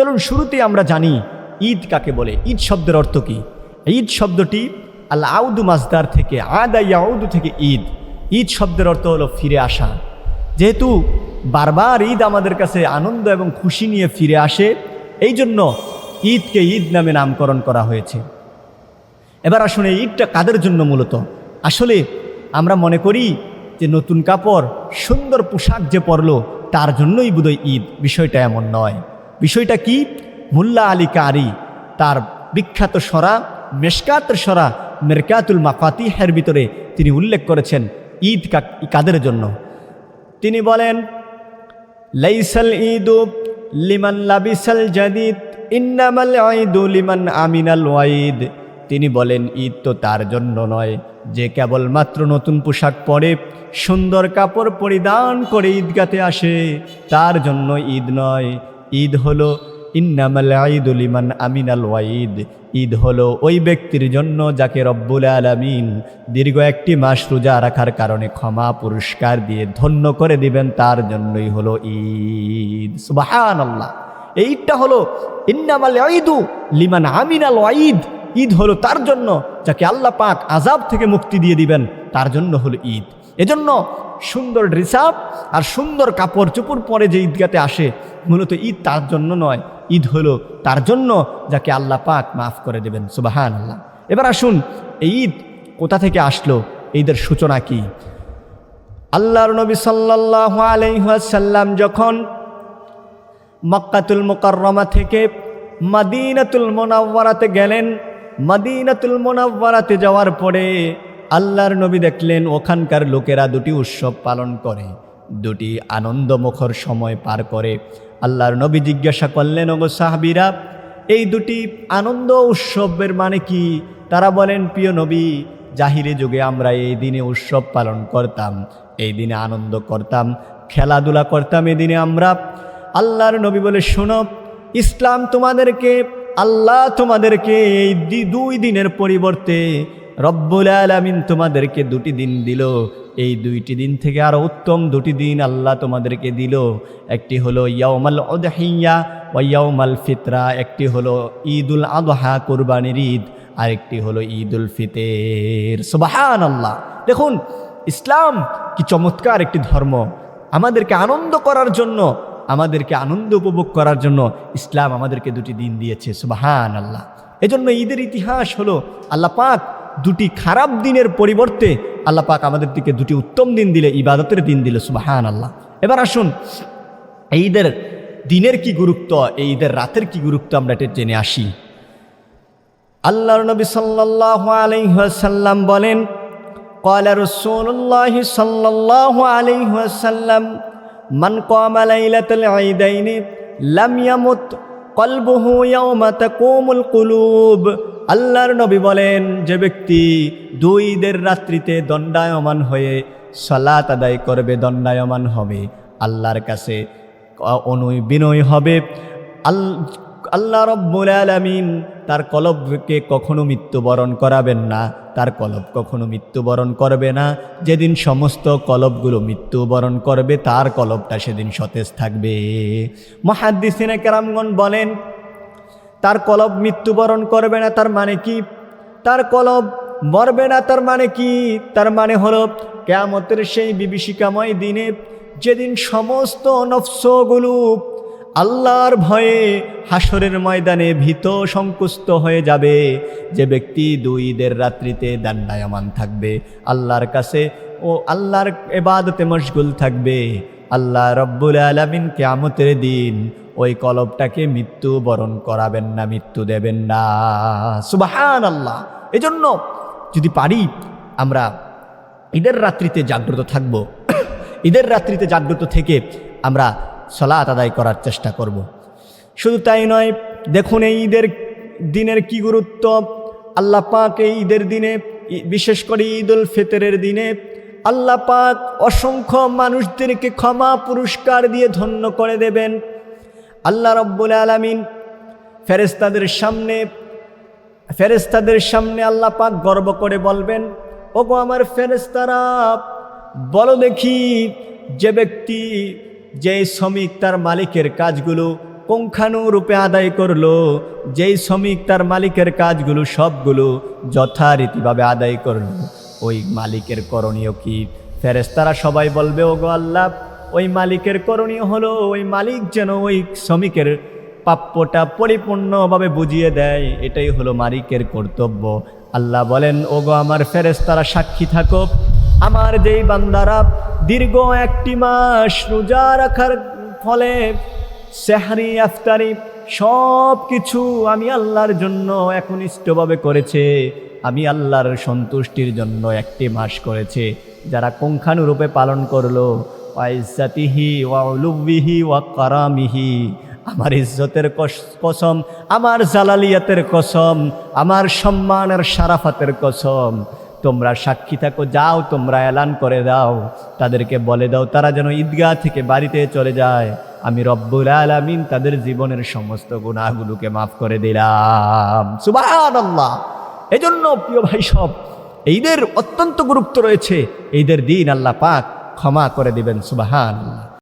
চলুন শুরুতে আমরা জানি ঈদ কাকে বলে। ঈদ শব্দের অর্থ কি? ঈদ শব্দটি আল আউদু মাজদার থেকে আদা ইয়াউদু থেকে ঈদ। ঈদ শব্দের অর্থ হলো ফিরে আসা। যেহেতু বারবার ঈদ আমাদের কাছে আনন্দ এবং খুশি নিয়ে ফিরে আসে, এই জন্য ঈদকে ঈদ নামে নামকরণ করা হয়েছে। এবার আসুন এই ঈদটা কাদের জন্য মূলত? আসলে আমরা মনে করি যে নতুন কাপড়, সুন্দর পোশাক যে পরলো, তার জন্যই বোধহয় ঈদ। বিষয়টা এমন নয়। বিষয়টা কি? মুল্লা আলী কারি, তার বিখ্যাত সরা, মেশকাতের সরা, মেরকাতুল মাকাতিহের ভিতরে তিনি উল্লেখ করেছেন ঈদ কাদের জন্য। তিনি বলেন, লাইসাল ঈদু লিমান লাবিসাল জাদিদ, ইন্নামাল ঈদু লিমান আমিনাল ওয়াইদ তিনি বলেন, ঈদ তো তার জন্য নয়, যে কেবলমাত্র নতুন পোশাক পরে, সুন্দর কাপড় পরিধান করে ঈদগাতে আসে, তার জন্য ঈদ নয়। ঈদ হলো, ইন্নামাল ঈদুল ইমান আমিনাল ওয়াইদ ঈদ হলো ওই ব্যক্তির জন্য যাকে রব্বুল আলামিন দীর্ঘ একটি মাস রোজা রাখার কারণে ক্ষমা, পুরস্কার দিয়ে ধন্য করে দিবেন, তার জন্যই হলো ঈদ। সুবাহান আল্লাহ ঈদটা হলো, ইন্নামাল ঈদু লিমান আমিনাল ওয়াইদ ঈদ হলো তার জন্য যাকে আল্লাহ পাক আজাব থেকে মুক্তি দিয়ে দিবেন, তার জন্য হলো ঈদ। এজন্য সুন্দর ড্রেস আর সুন্দর কাপড় চোপড় পরে যে ঈদগাতে আসে, মূলত ঈদ তার জন্য নয়, ঈদ হলো তার জন্য যাকে আল্লাহ পাক মাফ করে দেবেন সুবাহান আল্লাহ এবার আসুন, এই ঈদ কোথা থেকে আসলো? ঈদের সূচনা কি? আল্লাহর নবী সাল্লাহ আলাইসাল্লাম যখন মক্কাতুল মোকাররমা থেকে মাদিনাতুল মোনাব্বারাতে গেলেন, মাদিনাতুল মোনাব্বারাতে যাওয়ার পরে আল্লাহর নবী দেখলেন, ওখানকার লোকেরা দুটি উৎসব পালন করে, দুটি আনন্দমুখর সময় পার করে। আল্লাহর নবী জিজ্ঞাসা করলেন, ওগো সাহাবিরা, এই দুটি আনন্দ উৎসবের মানে কি? তারা বলেন, প্রিয় নবী, জাহিরে যুগে আমরা এই দিনে উৎসব পালন করতাম, এই দিনে আনন্দ করতাম, খেলাধুলা করতাম এই দিনে আমরা। আল্লাহর নবী বলে, শোনো, ইসলাম তোমাদেরকে, আল্লাহ তোমাদেরকে এই দুই দিনের পরিবর্তে রব্বুল আলামিন তোমাদেরকে দুটি দিন দিল। এই দুইটি দিন থেকে আরও উত্তম দুটি দিন আল্লাহ তোমাদেরকে দিল। একটি হলো ইয়াউমাল ওদহিয়া ও ইয়াউমাল ফিতরা, একটি হলো ঈদুল আদহা, কোরবানির ঈদ, আরেকটি হলো ঈদুল ফিতের। সুবাহান আল্লাহ দেখুন, ইসলাম কি চমৎকার একটি ধর্ম। আমাদেরকে আনন্দ করার জন্য, আমাদেরকে আনন্দ উপভোগ করার জন্য ইসলাম আমাদেরকে দুটি দিন দিয়েছে। সুবাহান আল্লাহ এজন্য ঈদের ইতিহাস হলো, আল্লাহ পাক দুটি খারাপ দিনের পরিবর্তে আল্লাহ পাক আমাদের দিকে দুটি উত্তম দিন দিলে, ইবাদতের দিন দিলে সুবাহান আল্লাহ এবার আসুন, ঈদের দিনের কি গুরুত্ব, এই ঈদের রাতের কি গুরুত্ব আমরা এটা জেনে আসি। আল্লাহ নবী সাল্লাহ আলহ্লাম বলেন কয়লা সাল্লাহ আলহ্লাম মান কমালাইলাতুল লাম ইয়ামুত কলবুহু কুলুব। আল্লাহর নবী বলেন, যে ব্যক্তি দুই ঈদের রাত্রিতে দণ্ডায়মান হয়ে সলাত আদায় করবে, দণ্ডায়মান হবে। আল্লাহর কাছে অনুই বিনয় হবে। আল্লাহ রব্বুল আলমিন তার কলবকে কখনো মৃত্যুবরণ করাবেন না। তার কলব কখনো মৃত্যুবরণ করবে না। যেদিন সমস্ত কলবগুলো মৃত্যুবরণ করবে, তার কলবটা সেদিন সতেজ থাকবে। মহাদ্দিসিনে কেরামগণ বলেন তার কলব মৃত্যুবরণ করবে না, তার মানে কি? তার কলব মরবে না, তার মানে কি? তার মানে হলো, কেয়ামতের সেই বিভীষিকাময় দিনে যেদিন সমস্ত নফসগুলো আল্লাহর ভয়ে হাসরের ময়দানে ভীত সংকুস্ত হয়ে যাবে, যে ব্যক্তি দুই ঈদের রাত্রিতে দান্ডায়মান থাকবে, আল্লাহর কাছে ও আল্লাহর এবাদতে মশগুল থাকবে। আল্লাহ রব্বুল আলমিন কেয়ামতের দিন ওই কলবটাকে মৃত্যু বরণ করাবেন না, মৃত্যু দেবেন না। সুবাহান আল্লাহ এজন্য যদি পারি, আমরা ঈদের রাত্রিতে জাগ্রত থাকব। ঈদের রাত্রিতে জাগ্রত থেকে আমরা সলাত আদায় করার চেষ্টা করব। শুধু তাই নয়, দেখুন এই ঈদের দিনের কি গুরুত্ব। আল্লাহ পাক এই ঈদের দিনে, বিশেষ করে ঈদ উল ফিতরের দিনে আল্লাহ পাক অসংখ্য মানুষদেরকে ক্ষমা পুরস্কার দিয়ে ধন্য করে দেবেন। আল্লাহ রব্বুল আলামিন ফেরেস্তাদের সামনে ফেরেস্তাদের সামনে আল্লাহ পাক গর্ব করে বলবেন, ওগো আমার ফেরেস্তারা বলো দেখি যে ব্যক্তি যে শ্রমিক তার মালিকের কাজগুলো পুঙ্খানুরূপে আদায় করল, যেই শ্রমিক তার মালিকের কাজগুলো সবগুলো যথারীতিভাবে আদায় করল, ওই মালিকের করণীয় কি? ফেরেস্তারা সবাই বলবে ও গো আল্লাহ ওই মালিকের করণীয় হলো, ওই মালিক যেন ওই শ্রমিকের প্রাপ্যটা পরিপূর্ণভাবে বুঝিয়ে দেয়। এটাই হলো মালিকের কর্তব্য। আল্লাহ বলেন ও গো আমার ফেরেস্তারা সাক্ষী থাকো। আমার যেই বান্দারা দীর্ঘ একটি মাস রোজা রাখার ফলে সেহারি, আফতারি সব কিছু আমি আল্লাহর জন্য একনিষ্ঠভাবে করেছে। আমি আল্লাহর সন্তুষ্টির জন্য একটি মাস করেছে। যারা পুঙ্খানুরূপে পালন করল ওয়াইজাতিহি ওয়াউলুবিহি ওয়া কারামিহি। আমার ইজ্জতের কস- কসম, আমার জালালিয়াতের কসম, আমার সম্মানের সারাফাতের কসম। তোমরা সাক্ষী থাকো, যাও, তোমরা এলান করে দাও। তাদেরকে বলে দাও, তারা যেন ঈদগাহ থেকে বাড়িতে চলে যায়। আমি রব্বুল আলামিন তাদের জীবনের সমস্ত গুণাগুলোকে মাফ করে দিলাম। সুবহানাল্লাহ। এজন্য প্রিয় ভাই সব, ঈদের অত্যন্ত গুরুত্ব রয়েছে। ঈদের দিন আল্লাহ পাক ক্ষমা করে দিবেন সুবাহান